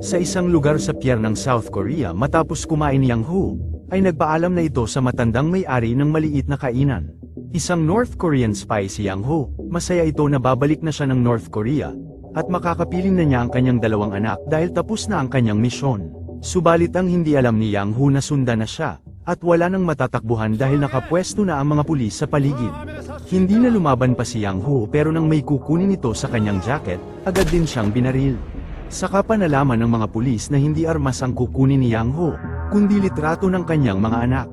Sa isang lugar sa pier ng South Korea matapos kumain ni Yang Hu, ay nagpaalam na ito sa matandang may-ari ng maliit na kainan. Isang North Korean spy si Yang Hu, masaya ito na babalik na siya ng North Korea, at makakapiling na niya ang kanyang dalawang anak dahil tapos na ang kanyang misyon. Subalit ang hindi alam ni Yang Hu na sundan na siya, at wala nang matatakbuhan dahil nakapwesto na ang mga pulis sa paligid. Hindi na lumaban pa si Yang Hu pero nang may kukunin ito sa kanyang jacket, agad din siyang binaril. Saka pa nalaman ng mga pulis na hindi armas ang kukunin ni Yang Ho, kundi litrato ng kanyang mga anak.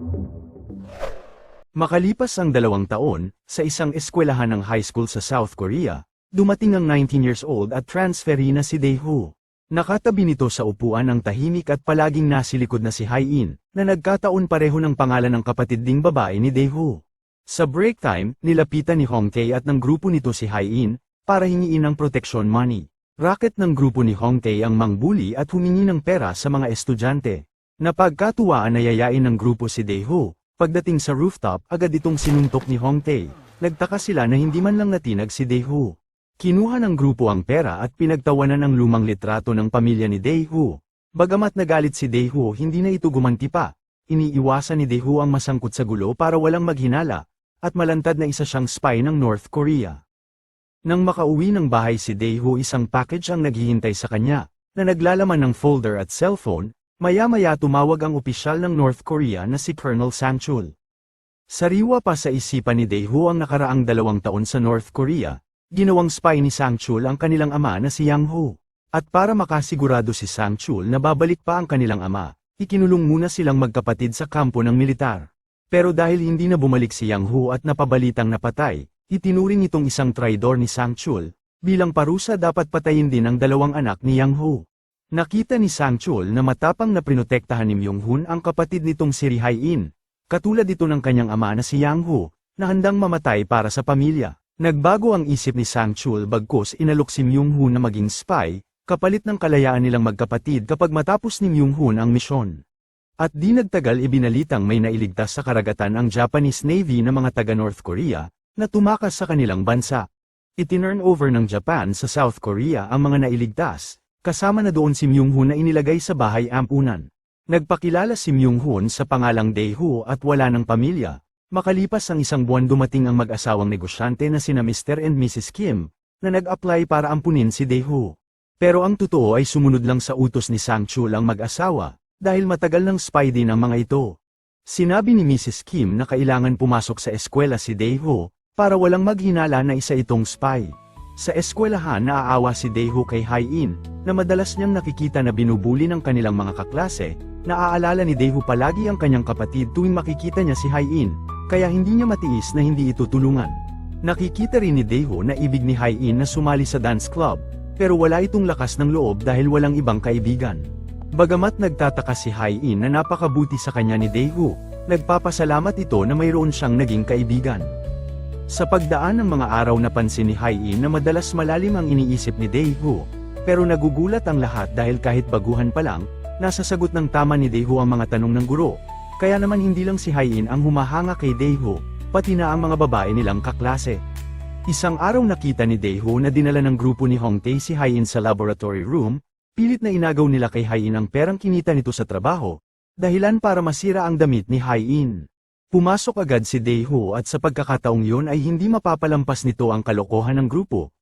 Makalipas ang dalawang taon, sa isang eskwelahan ng high school sa South Korea, dumating ang 19 years old at transferee na si Dae-ho. Nakatabi nito sa upuan ng tahimik at palaging nasilikod na si Hae-in, na nagkataon pareho ng pangalan ng kapatid ding babae ni Dae-ho. Sa break time, nilapitan ni Hong Tae at ng grupo nito si Hae-in, para hingiin ng protection money. Racket ng grupo ni Hong Tae ang mangbuli at humingi ng pera sa mga estudyante. Napagkatuwaan na yayain ng grupo si Dae-ho. Pagdating sa rooftop, agad itong sinuntok ni Hong Tae. Nagtaka sila na hindi man lang natinag si Dae-ho. Kinuha ng grupo ang pera at pinagtawanan ng lumang litrato ng pamilya ni Dae-ho. Bagamat nagalit si Dae-ho hindi na ito gumanti pa. Iniiwasan ni Dae-ho ang masangkot sa gulo para walang maghinala, at malantad na isa siyang spy ng North Korea. Nang makauwi ng bahay si Dae-ho isang package ang naghihintay sa kanya, na naglalaman ng folder at cellphone, maya-maya tumawag ang opisyal ng North Korea na si Colonel Sang-chul. Sariwa pa sa isipan ni Dae-ho ang nakaraang dalawang taon sa North Korea, ginawang spy ni Sang-chul ang kanilang ama na si Yang Ho. At para makasigurado si Sang-chul na babalik pa ang kanilang ama, ikinulong muna silang magkapatid sa kampo ng militar. Pero dahil hindi na bumalik si Yang Ho at napabalitang napatay, itinuring itong isang traidor ni Sang-chul, bilang parusa dapat patayin din ang dalawang anak ni Yang Ho. Nakita ni Sang-chul na matapang na prinotektahan ni Myung-hun ang kapatid nitong si Ri Hae-in, katulad ito ng kanyang ama na si Yang Ho, na handang mamatay para sa pamilya. Nagbago ang isip ni Sang-chul bagkus inalok si Myung-hun na maging spy, kapalit ng kalayaan nilang magkapatid kapag matapos ni Myung-hun ang misyon. At di nagtagal ibinalitang may nailigtas sa karagatan ang Japanese Navy na mga taga North Korea, na tumakas sa kanilang bansa. Itinurn over ng Japan sa South Korea ang mga nailigtas, kasama na doon si Myung-hun na inilagay sa bahay ampunan. Nagpakilala si Myung-hun sa pangalang Dae-ho at wala ng pamilya. Makalipas ang isang buwan dumating ang mag-asawang negosyante na sina Mr. and Mrs. Kim, na nag-apply para ampunin si Dae-ho. Pero ang totoo ay sumunod lang sa utos ni Sang-chul ang mag-asawa, dahil matagal ng spy din ang mga ito. Sinabi ni Mrs. Kim na kailangan pumasok sa eskwela si Dae-ho, para walang maghinala na isa itong spy. Sa eskwelahan naaawa si Dae-ho kay Hae-in, na madalas niyang nakikita na binubuli ng kanilang mga kaklase, naaalala ni Dae-ho palagi ang kanyang kapatid tuwing makikita niya si Hae-in, kaya hindi niya matiis na hindi ito tulungan. Nakikita rin ni Dae-ho na ibig ni Hae-in na sumali sa dance club, pero wala itong lakas ng loob dahil walang ibang kaibigan. Bagamat nagtataka si Hae-in na napakabuti sa kanya ni Dae-ho, nagpapasalamat ito na mayroon siyang naging kaibigan. Sa pagdaan ng mga araw napansin ni Hae-in na madalas malalim ang iniisip ni Dae-ho, pero nagugulat ang lahat dahil kahit baguhan pa lang, nasasagot ng tama ni Dae-ho ang mga tanong ng guro, kaya naman hindi lang si Hae-in ang humahanga kay Dae-ho, pati na ang mga babae nilang kaklase. Isang araw nakita ni Dae-ho na dinala ng grupo ni Hong Tae si Hae-in sa laboratory room, pilit na inagaw nila kay Hae-in ang perang kinita nito sa trabaho, dahilan para masira ang damit ni Hae-in. Pumasok agad si Dae-ho at sa pagkakataong yun ay hindi mapapalampas nito ang kalokohan ng grupo.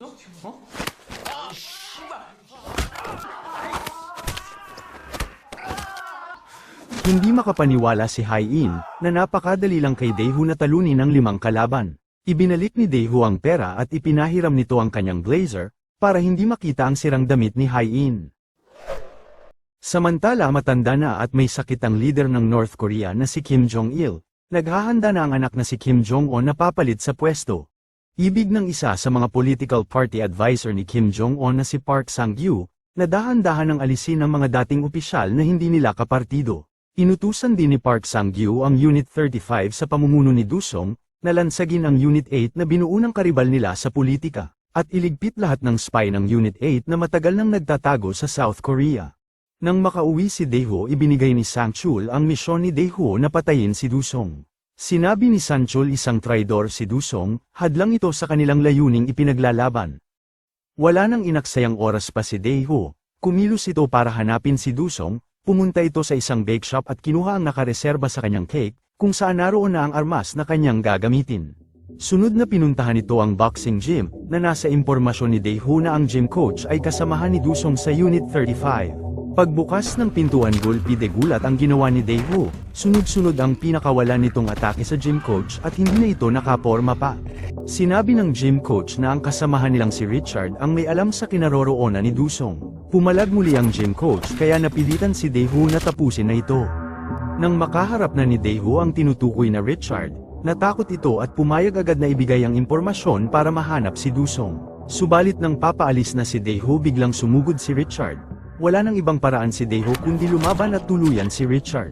Hindi makapaniwala si Hae-in, na napakadali lang kay Dae-ho na talunin ang limang kalaban. Ibinalik ni Dae-ho ang pera at ipinahiram nito ang kanyang blazer, para hindi makita ang sirang damit ni Hae-in. Samantala matanda na at may sakit ang leader ng North Korea na si Kim Jong-il, naghahanda na ang anak na si Kim Jong-un na papalit sa pwesto. Ibig ng isa sa mga political party advisor ni Kim Jong-un na si Park Sang-gyu, na dahan-dahan ang alisin ng mga dating opisyal na hindi nila kapartido. Inutusan din ni Park Sang-gyu ang Unit 35 sa pamumuno ni Dusong, na lansagin ang Unit 8 na binuo ng karibal nila sa politika, at iligpit lahat ng spy ng Unit 8 na matagal nang nagtatago sa South Korea. Nang makauwi si Dae-ho ibinigay ni Sang-chul ang misyon ni Dae-ho na patayin si Dusong. Sinabi ni Sanchol isang traidor si Dusong, hadlang ito sa kanilang layuning ipinaglalaban. Wala nang inaksayang oras pa si Daeho, kumilos ito para hanapin si Dusong, pumunta ito sa isang bake shop at kinuha ang nakareserba sa kanyang cake, kung saan naroon na ang armas na kanyang gagamitin. Sunod na pinuntahan ito ang boxing gym, na nasa impormasyon ni Daeho na ang gym coach ay kasamahan ni Dusong sa Unit 35. Pagbukas ng pintuan gulpi de gulat ang ginawa ni Daeho, sunod-sunod ang pinakawalan nitong atake sa gym coach at hindi na ito nakaporma pa. Sinabi ng gym coach na ang kasamahan nilang si Richard ang may alam sa kinaroroonan ni Dusong. Pumalag muli ang gym coach kaya napilitan si Daeho na tapusin na ito. Nang makaharap na ni Daeho ang tinutukoy na Richard, natakot ito at pumayag agad na ibigay ang impormasyon para mahanap si Dusong. Subalit nang papaalis na si Daeho biglang sumugod si Richard. Wala nang ibang paraan si Daeho kundi lumaban at tuluyan si Richard.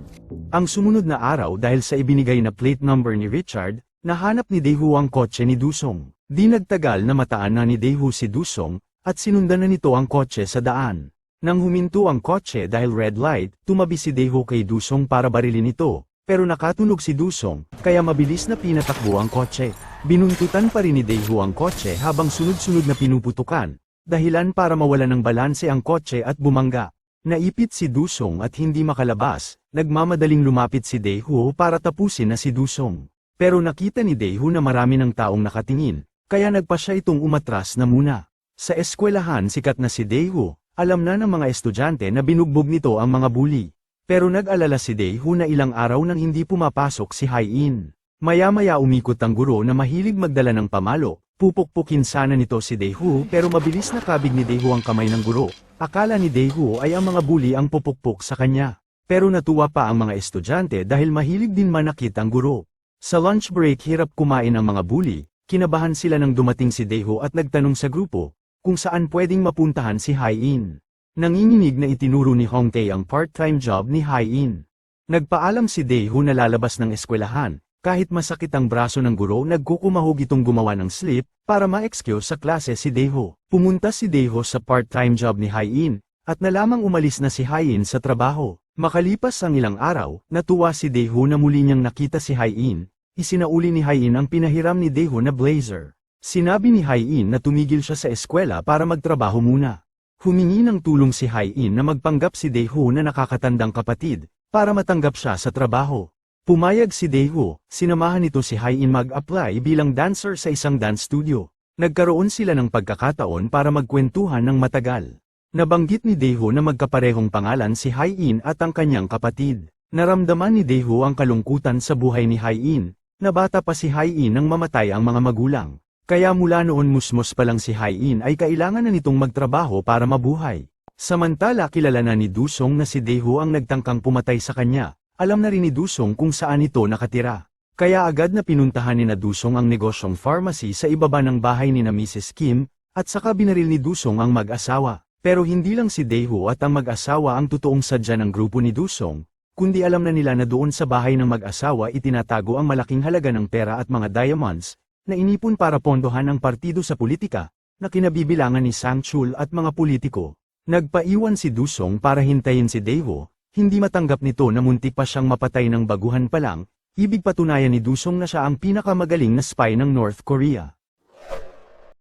Ang sumunod na araw dahil sa ibinigay na plate number ni Richard, nahanap ni Daeho ang kotse ni Dusong. Di nagtagal na mataan na ni Daeho si Dusong, at sinundan na nito ang kotse sa daan. Nang huminto ang kotse dahil red light, tumabi si Daeho kay Dusong para barilin ito, pero nakatunog si Dusong, kaya mabilis na pinatakbo ang kotse. Binuntutan pa rin ni Daeho ang kotse habang sunod-sunod na pinuputukan, dahilan para mawala ng balanse ang kotse at bumangga. Naipit si Dusong at hindi makalabas, nagmamadaling lumapit si Daeho para tapusin na si Dusong. Pero nakita ni Daeho na marami ng taong nakatingin, kaya nagpa siya itong umatras na muna. Sa eskwelahan sikat na si Daeho, alam na ng mga estudyante na binugbog nito ang mga bully. Pero nag-alala si Daeho na ilang araw nang hindi pumapasok si Hai-in. Maya-maya umikot ang guro na mahilig magdala ng pamalo, pupukpukin sana nito si Daeho pero mabilis na kabig ni Daeho ang kamay ng guro. Akala ni Daeho ay ang mga bully ang pupukpuk sa kanya. Pero natuwa pa ang mga estudyante dahil mahilig din manakit ang guro. Sa lunch break hirap kumain ang mga bully, kinabahan sila nang dumating si Daeho at nagtanong sa grupo, kung saan pwedeng mapuntahan si Hai-in. Nanginginig na itinuro ni Hongtae ang part-time job ni Hai-in. Nagpaalam si Daeho na lalabas ng eskwelahan, kahit masakit ang braso ng guro nagkukumahog itong gumawa ng slip, para ma-excuse sa klase si Daeho. Pumunta si Daeho sa part-time job ni Hai-in, at nalamang umalis na si Hai-in sa trabaho. Makalipas ang ilang araw, natuwa si Daeho na muli niyang nakita si Hai-in, isinauli ni Hai-in ang pinahiram ni Daeho na blazer. Sinabi ni Hai-in na tumigil siya sa eskwela para magtrabaho muna. Humingi ng tulong si Hai-in na magpanggap si Daeho na nakakatandang kapatid, para matanggap siya sa trabaho. Pumayag si Daeho, sinamahan nito si Hai-in mag-apply bilang dancer sa isang dance studio. Nagkaroon sila ng pagkakataon para magkwentuhan ng matagal. Nabanggit ni Daeho na magkaparehong pangalan si Hai-in at ang kanyang kapatid. Naramdaman ni Daeho ang kalungkutan sa buhay ni Hai-in, na bata pa si Hai-in nang mamatay ang mga magulang. Kaya mula noon musmos pa lang si Hai-in ay kailangan na nitong magtrabaho para mabuhay. Samantala kilala na ni Dusong na si Daeho ang nagtangkang pumatay sa kanya, alam na rin ni Dusong kung saan ito nakatira. Kaya agad na pinuntahan ni na Dusong ang negosyong pharmacy sa ibaba ng bahay ni na Mrs. Kim, at saka binaril ni Dusong ang mag-asawa. Pero hindi lang si Daeho at ang mag-asawa ang totoong sadya ng grupo ni Dusong, kundi alam na nila na doon sa bahay ng mag-asawa itinatago ang malaking halaga ng pera at mga diamonds, na inipon para pondohan ang partido sa politika, na kinabibilangan ni Sang Chul at mga politiko. Nagpaiwan si Dusong para hintayin si Daeho, hindi matanggap nito na muntik pa siyang mapatay ng baguhan pa lang, ibig patunayan ni Dusong na siya ang pinakamagaling na spy ng North Korea.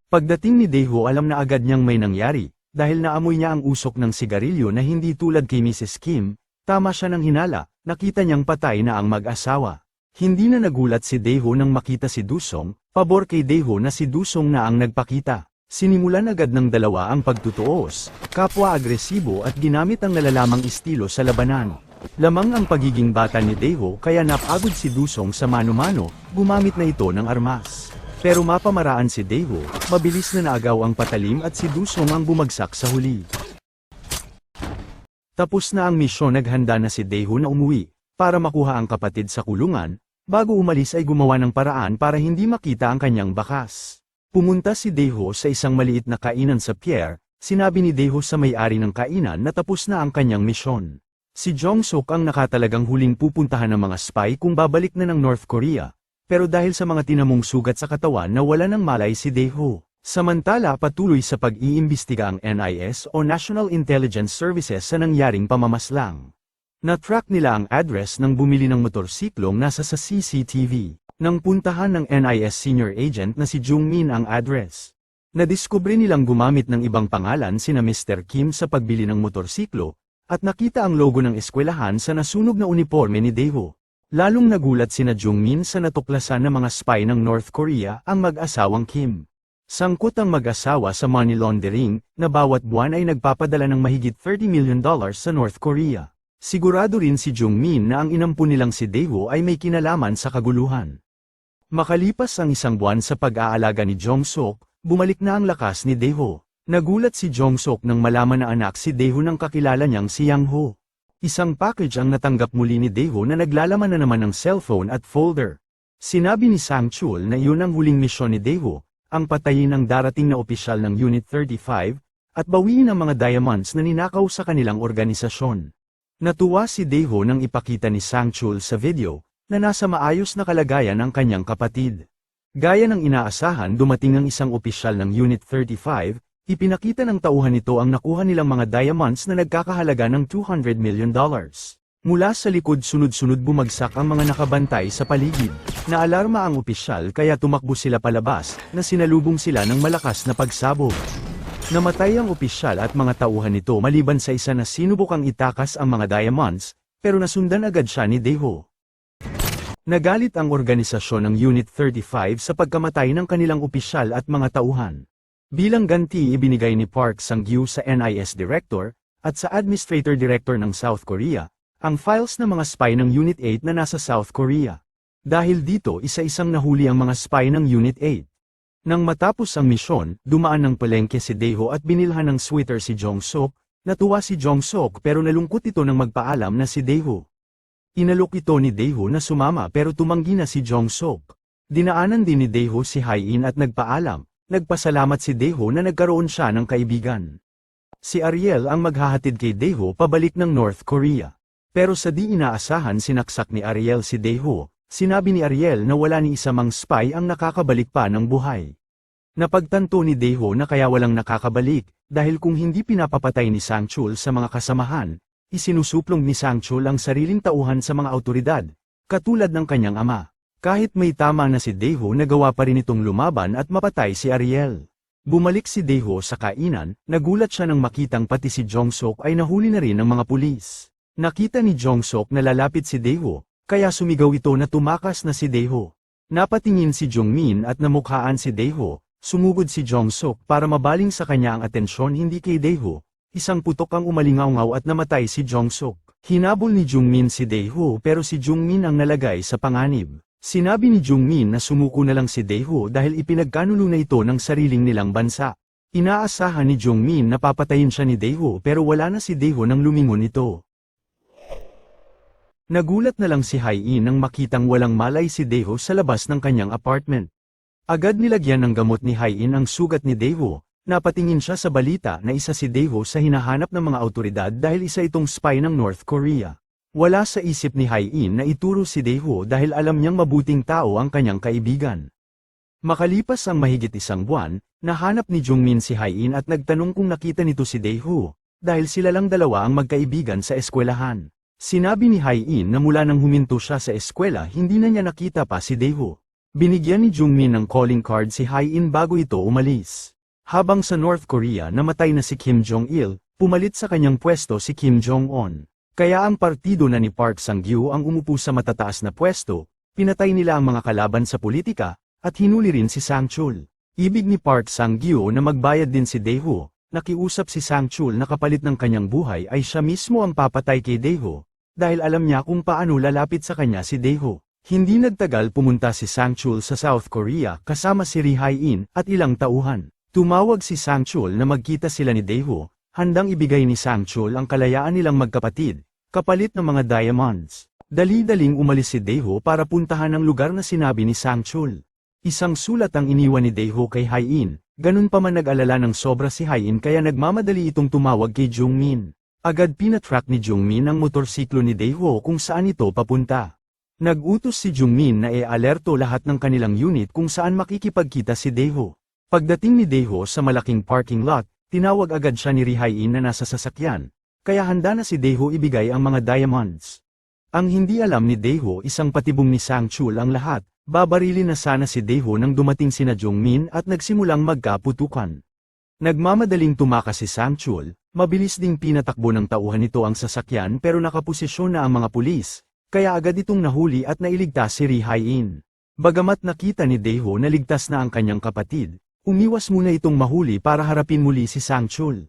Pagdating ni Daeho alam na agad niyang may nangyari, dahil naamoy niya ang usok ng sigarilyo na hindi tulad kay Mrs. Kim, tama siya ng hinala, nakita niyang patay na ang mag-asawa. Hindi na nagulat si Daeho nang makita si Dusong, pabor kay Daeho na si Dusong na ang nagpakita. Sinimulan agad ng dalawa ang pagtutuos, kapwa agresibo at ginamit ang nalalamang estilo sa labanan. Lamang ang pagiging bata ni Daeho kaya napagod si Dusong sa mano-mano, gumamit na ito ng armas. Pero mapamaraan si Daeho, mabilis na naagaw ang patalim at si Dusong ang bumagsak sa huli. Tapos na ang misyon naghanda na si Daeho na umuwi, para makuha ang kapatid sa kulungan, bago umalis ay gumawa ng paraan para hindi makita ang kanyang bakas. Pumunta si Daeho sa isang maliit na kainan sa Pierre, sinabi ni Daeho sa may-ari ng kainan na tapos na ang kanyang misyon. Si Jong Suk ang nakatalagang huling pupuntahan ng mga spy kung babalik na ng North Korea, pero dahil sa mga tinamong sugat sa katawan na wala ng malay si Daeho. Samantala patuloy sa pag-iimbestiga ang NIS o National Intelligence Services sa nangyaring pamamaslang. Na-track nila ang address ng bumili ng motorsiklong nasa sa CCTV. Nang puntahan ng NIS senior agent na si Jung Min ang address. Nadiskubre nilang gumamit ng ibang pangalan sina Mr. Kim sa pagbili ng motorsiklo, at nakita ang logo ng eskwelahan sa nasunog na uniforme ni Daewoo. Lalong nagulat sina Jung Min sa natuklasan ng mga spy ng North Korea ang mag-asawang Kim. Sangkot ang mag-asawa sa money laundering, na bawat buwan ay nagpapadala ng mahigit 30 million dollars sa North Korea. Sigurado rin si Jung Min na ang inampo nilang si Daewoo ay may kinalaman sa kaguluhan. Makalipas ang isang buwan sa pag-aalaga ni Jong Sok, bumalik na ang lakas ni Daewoo. Nagulat si Jong Sok nang malaman na anak si Daewoo ng kakilala niyang si Yang Ho. Isang package ang natanggap muli ni Daewoo na naglalaman na naman ng cellphone at folder. Sinabi ni Sang Chul na yun ang huling misyon ni Daewoo, ang patayin ang darating na opisyal ng Unit 35, at bawiin ang mga diamonds na ninakaw sa kanilang organisasyon. Natuwa si Daewoo nang ipakita ni Sang Chul sa video, na nasa maayos na kalagayan ang kanyang kapatid. Gaya ng inaasahan dumating ang isang opisyal ng Unit 35, ipinakita ng tauhan nito ang nakuha nilang mga diamonds na nagkakahalaga ng 200 million dollars. Mula sa likod sunod-sunod bumagsak ang mga nakabantay sa paligid. Naalarma ang opisyal kaya tumakbo sila palabas, na sinalubong sila ng malakas na pagsabog. Namatay ang opisyal at mga tauhan nito maliban sa isa na sinubukang itakas ang mga diamonds, pero nasundan agad siya ni Deho. Nagalit ang organisasyon ng Unit 35 sa pagkamatay ng kanilang opisyal at mga tauhan. Bilang ganti ibinigay ni Park Sang-gyu sa NIS Director, at sa Administrator Director ng South Korea, ang files ng mga spy ng Unit 8 na nasa South Korea. Dahil dito isa-isang nahuli ang mga spy ng Unit 8. Nang matapos ang misyon, dumaan ng palengke si Daeho at binilhan ng sweater si Jong Sok, natuwa si Jong Sok pero nalungkot ito nang magpaalam na si Daeho. Inalok ito ni Daeho na sumama pero tumanggi na si Jong Sok. Dinaanan din ni Daeho si Hain at nagpaalam, nagpasalamat si Daeho na nagkaroon siya ng kaibigan. Si Ariel ang maghahatid kay Daeho pabalik ng North Korea. Pero sa di inaasahan sinaksak ni Ariel si Daeho, sinabi ni Ariel na wala ni isa mang spy ang nakakabalik pa ng buhay. Napagtanto ni Daeho na kaya walang nakakabalik, dahil kung hindi pinapapatay ni Sangchul sa mga kasamahan, isinusuplong ni Sangchul ang sariling tauhan sa mga autoridad, katulad ng kanyang ama. Kahit may tama na si Daeho nagawa pa rin itong lumaban at mapatay si Ariel. Bumalik si Daeho sa kainan, nagulat siya nang makitang pati si Jongsok ay nahuli na rin ng mga pulis. Nakita ni Jongsok na lalapit si Daeho, kaya sumigaw ito na tumakas na si Daeho. Napatingin si Jongmin at namukhaan si Daeho, sumugod si Jongsok para mabaling sa kanya ang atensyon hindi kay Daeho, Isang putok ang umalingaw at namatay si Jongsuk. Hinabol ni Jungmin si Daeho pero si Jungmin ang nalagay sa panganib. Sinabi ni Jungmin na sumuko na lang si Daeho dahil ipinagkanulo na ito ng sariling nilang bansa. Inaasahan ni Jungmin na papatayin siya ni Daeho pero wala na si Daeho nang lumingon ito. Nagulat na lang si Hai-in nang makitang walang malay si Daeho sa labas ng kanyang apartment. Agad nilagyan ng gamot ni Hai-in ang sugat ni Daeho, Napatingin siya sa balita na isa si Daeho sa hinahanap ng mga autoridad dahil isa itong spy ng North Korea. Wala sa isip ni Hai-in na ituro si Daeho dahil alam niyang mabuting tao ang kanyang kaibigan. Makalipas ang mahigit isang buwan, nahanap ni Jungmin si Hai-in at nagtanong kung nakita nito si Daeho, dahil sila lang dalawa ang magkaibigan sa eskwelahan. Sinabi ni Hai-in na mula nang huminto siya sa eskwela hindi na niya nakita pa si Daeho. Binigyan ni Jungmin ng calling card si Hai-in bago ito umalis. Habang sa North Korea namatay na si Kim Jong-il, pumalit sa kanyang pwesto si Kim Jong-un. Kaya ang partido na ni Park Sang-gyu ang umupo sa matataas na pwesto, pinatay nila ang mga kalaban sa politika, at hinuli rin si Sang-chul. Ibig ni Park Sang-gyu na magbayad din si Daeho, nakiusap si Sang-chul na kapalit ng kanyang buhay ay siya mismo ang papatay kay Daeho, dahil alam niya kung paano lalapit sa kanya si Daeho. Hindi nagtagal pumunta si Sang-chul sa South Korea kasama si Ri Hae-in at ilang tauhan. Tumawag si Sangchul na magkita sila ni Daeho, handang ibigay ni Sangchul ang kalayaan nilang magkapatid, kapalit ng mga diamonds. Dali-daling umalis si Daeho para puntahan ang lugar na sinabi ni Sangchul. Isang sulat ang iniwan ni Daeho kay Hain, ganun pa man nag-alala ng sobra si Hain kaya nagmamadali itong tumawag kay Jungmin. Agad pinatrack ni Jungmin ang motorsiklo ni Daeho kung saan ito papunta. Nag-utos si Jungmin na e-alerto lahat ng kanilang unit kung saan makikipagkita si Daeho. Pagdating ni Daeho sa malaking parking lot, tinawag agad siya ni Rihain na nasa sasakyan. kaya handa na si Daeho ibigay ang mga diamonds. Ang hindi alam ni Daeho isang patibong ni Sangchul ang lahat, babarilin na sana si Daeho nang dumating sina Jongmin at nagsimulang magkaputukan. Nagmamadaling tumakas si Sangchul, mabilis ding pinatakbo ng tauhan nito ang sasakyan pero nakaposisyon na ang mga pulis, kaya agad itong nahuli at nailigtas si Ri Hai-in. Bagamat nakita ni Daeho na ligtas na ang kanyang kapatid, umiwas muna itong mahuli para harapin muli si Sangchul.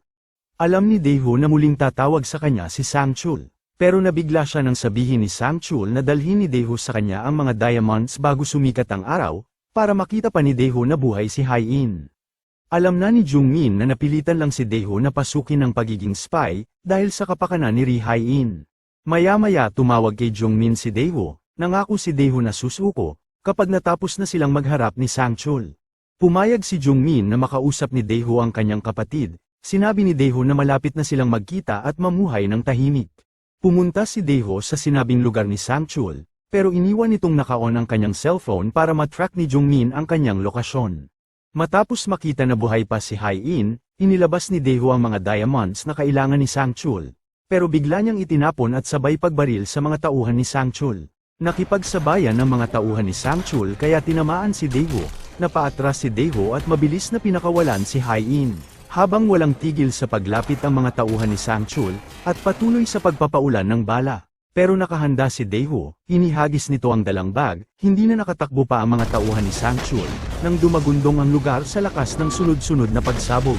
Alam ni Daeho na muling tatawag sa kanya si Sangchul, pero nabigla siya nang sabihin ni Sangchul na dalhin ni Daeho sa kanya ang mga diamonds bago sumikat ang araw, para makita pa ni Daeho na buhay si Hai-in. Alam na ni Jungmin na napilitan lang si Daeho na pasukin ng pagiging spy, dahil sa kapakanan ni Ri Hai-in. Maya-maya tumawag kay Jungmin si Daeho, nangako si Daeho na susuko, kapag natapos na silang magharap ni Sangchul. Pumayag si Jungmin na makausap ni Daeho ang kanyang kapatid, sinabi ni Daeho na malapit na silang magkita at mamuhay ng tahimik. Pumunta si Daeho sa sinabing lugar ni Sangchul, pero iniwan nitong naka-on ang kanyang cellphone para matrack ni Jungmin ang kanyang lokasyon. Matapos makita na buhay pa si Hai-in, inilabas ni Daeho ang mga diamonds na kailangan ni Sangchul, pero bigla niyang itinapon at sabay pagbaril sa mga tauhan ni Sangchul. Nakipagsabayan ng mga tauhan ni Sangchul kaya tinamaan si Daeho, napaatras si Daeho at mabilis na pinakawalan si Hai-in. Habang walang tigil sa paglapit ang mga tauhan ni Sangchul, at patuloy sa pagpapaulan ng bala. Pero nakahanda si Daeho, inihagis nito ang dalang bag, hindi na nakatakbo pa ang mga tauhan ni Sangchul, nang dumagundong ang lugar sa lakas ng sunod-sunod na pagsabog.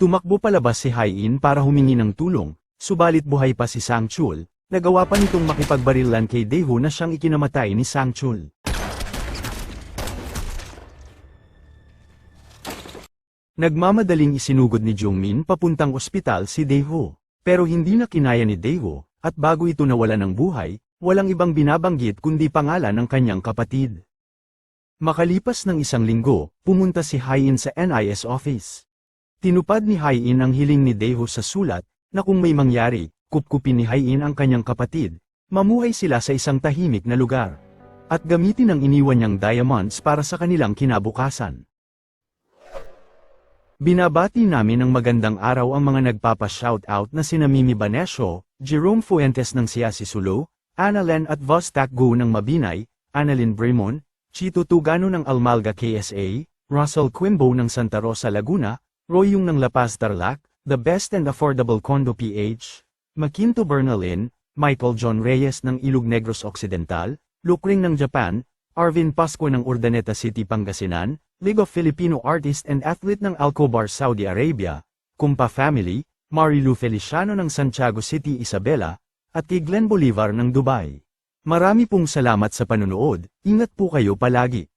Tumakbo palabas si Hai-in para humingi ng tulong, subalit buhay pa si Sangchul, nagawa pa nitong makipagbarilan kay Daeho na siyang ikinamatay ni Sangchul. Nagmamadaling isinugod ni Jungmin papuntang ospital si Daeho, pero hindi na kinaya ni Daeho, at bago ito nawala ng buhay, walang ibang binabanggit kundi pangalan ng kanyang kapatid. Makalipas ng isang linggo, pumunta si Hain sa NIS office. Tinupad ni Hain ang hiling ni Daeho sa sulat, na kung may mangyari, kupkupin ni Hain ang kanyang kapatid, mamuhay sila sa isang tahimik na lugar. At gamitin ang iniwan niyang diamonds para sa kanilang kinabukasan. Binabati namin ng magandang araw ang mga nagpapa-shoutout na sina Mimi Banesio, Jerome Fuentes ng Siasi Sulu, Annalen at Vostak Gu ng Mabinay, Annalyn Bremon, Chito Tugano ng Almalga KSA, Russell Quimbo ng Santa Rosa Laguna, Roy Yung ng La Paz Tarlac, The Best and Affordable Condo PH, Makinto Bernalin, Michael John Reyes ng Ilog Negros Occidental, Lukring ng Japan, Arvin Pasco ng Urdaneta City Pangasinan, League of Filipino Artist and Athlete ng Alcobar Saudi Arabia, Kumpa Family, Marilu Feliciano ng Santiago City Isabela, at kay Glenn Bolivar ng Dubai. Marami pong salamat sa panunood, ingat po kayo palagi.